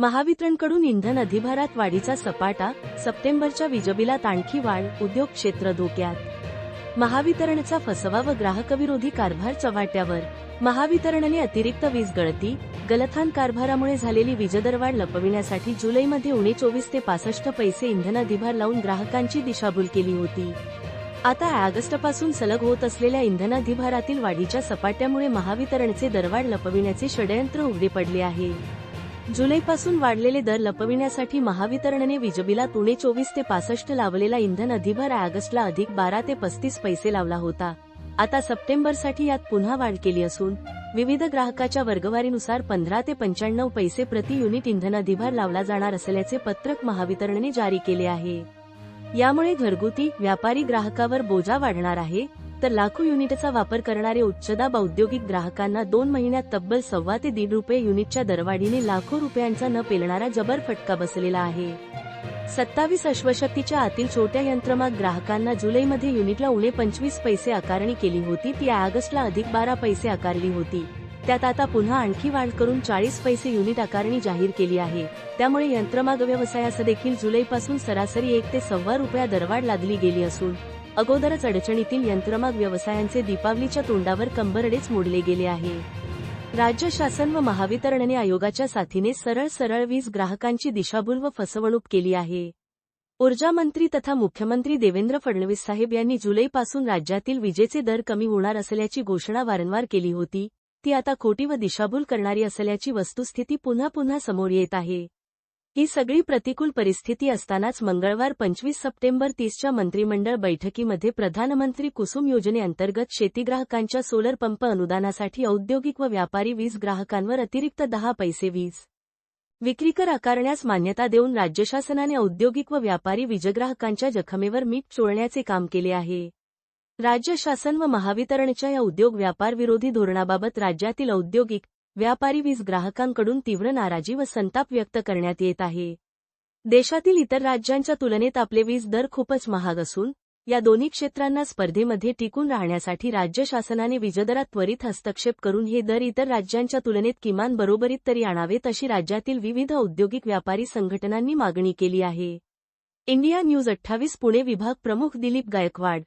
महावितरणकडून इंधन अधिभारात वाढीचा सपाटा सप्टेंबरच्या विजबिलात आणखी वाढ उद्योग क्षेत्र धोक्यात. महावितरणचा फसवा व ग्राहकविरोधी कारभार चव्हाट्यावर. महावितरणने अतिरिक्त वीज गळती गलथान कारभारामुळे झालेली वीजदरवाढ लपविण्यासाठी जुलैमध्ये उणे चोवीस ते पासष्ट पैसे इंधन अधिभार लावून ग्राहकांची दिशाभूल केली होती. आता ऑगस्टपासून सलग होत असलेल्या इंधन अधिभारातील वाढीच्या सपाट्यामुळे महावितरणचे दरवाढ लपविण्याचे षडयंत्र उघडे पडले आहे. जुलैपासून वाढलेले दर लपविण्यासाठी महावितरणने वीजबिलात उणे चोवीस ते पासष्ट लावलेला इंधन अधिभार ऑगस्टला अधिक बारा ते पस्तीस पैसे लावला होता. आता सप्टेंबरसाठी यात पुन्हा वाढ केली असून विविध ग्राहकाच्या वर्गवारीनुसार पंधरा ते पंच्याण्णव पैसे प्रति युनिट इंधन अधिभार लावला जाणार असल्याचे पत्रक महावितरणने जारी केले आहे. यामुळे घरगुती व्यापारी ग्राहकावर बोजा वाढणार आहे तर लाखो युनिटचा वापर करणारे उच्चदाब औद्योगिक ग्राहकांना दोन महिन्यात तब्बल सव्वा ते दीड रुपये युनिटच्या दरवाढीने लाखो रुपयांचा न पेलणारा जबर फटका बसलेला आहे. सत्तावीस अश्वशक्तीच्या आतील छोट्या यंत्रमाग ग्राहकांना जुलैमध्ये युनिटला उणे पंचवीस पैसे आकारणी केली होती ती ऑगस्टला अधिक बारा पैसे आकारली होती. त्यात आता पुन्हा आणखी वाढ करून चाळीस पैसे युनिट आकारणी जाहीर केली आहे. त्यामुळे यंत्रमाग व्यवसायास देखील जुलैपासून सरासरी एक ते सव्वा रुपया दरवाढ लादली गेली असून अगोदरच अडचणीतील यंत्रमाग व्यवसायांचे दीपावलीच्या तोंडावर कंबरडेच मोडले गेले आहे. राज्य शासन व महावितरणने आयोगाच्या साथीने सरळ सरळ वीज ग्राहकांची दिशाभूल व फसवणूक केली आहे. ऊर्जा मंत्री तथा मुख्यमंत्री देवेंद्र फडणवीस साहेब यांनी जुलैपासून राज्यातील विजेचे दर कमी होणार असल्याची घोषणा वारंवार केली होती. ती आता खोटी व दिशाभूल करणारी असल्याची वस्तुस्थिती पुन्हा पुन्हा समोर येत आहे. ही सगळी प्रतिकूल परिस्थिती असतानाच मंगळवार पंचवीस सप्टेंबर तीसच्या मंत्रिमंडळ बैठकीमध्ये प्रधानमंत्री कुसुम योजनेअंतर्गत शेतीग्राहकांच्या सोलर पंप अनुदानासाठी औद्योगिक व व्यापारी वीज ग्राहकांवर अतिरिक्त दहा पैसे वीज. विक्रीकर आकारण्यास मान्यता देऊन राज्य शासनाने औद्योगिक व व्यापारी वीजग्राहकांच्या जखमेवर मीठ चोळण्याचे काम केले आहे. राज्य शासन व महावितरणच्या या उद्योग व्यापार विरोधी धोरणाबाबत राज्यातील औद्योगिक व्यापारी वीज ग्राहकांकडून तीव्र नाराजी व संताप व्यक्त करण्यात येत आहे. देशातील इतर राज्यांच्या तुलनेत आपले वीज दर खूपच महाग असून या दोन्ही क्षेत्रांना स्पर्धेमध्ये टिकून राहण्यासाठी राज्य शासनाने वीजदरात त्वरित हस्तक्षेप करून हे दर इतर राज्यांच्या तुलनेत किमान बरोबरीत तरी आणावेत अशी राज्यातील विविध औद्योगिक व्यापारी संघटनांनी मागणी केली आहे. इंडिया न्यूज अठ्ठावीस पुणे विभाग प्रमुख दिलीप गायकवाड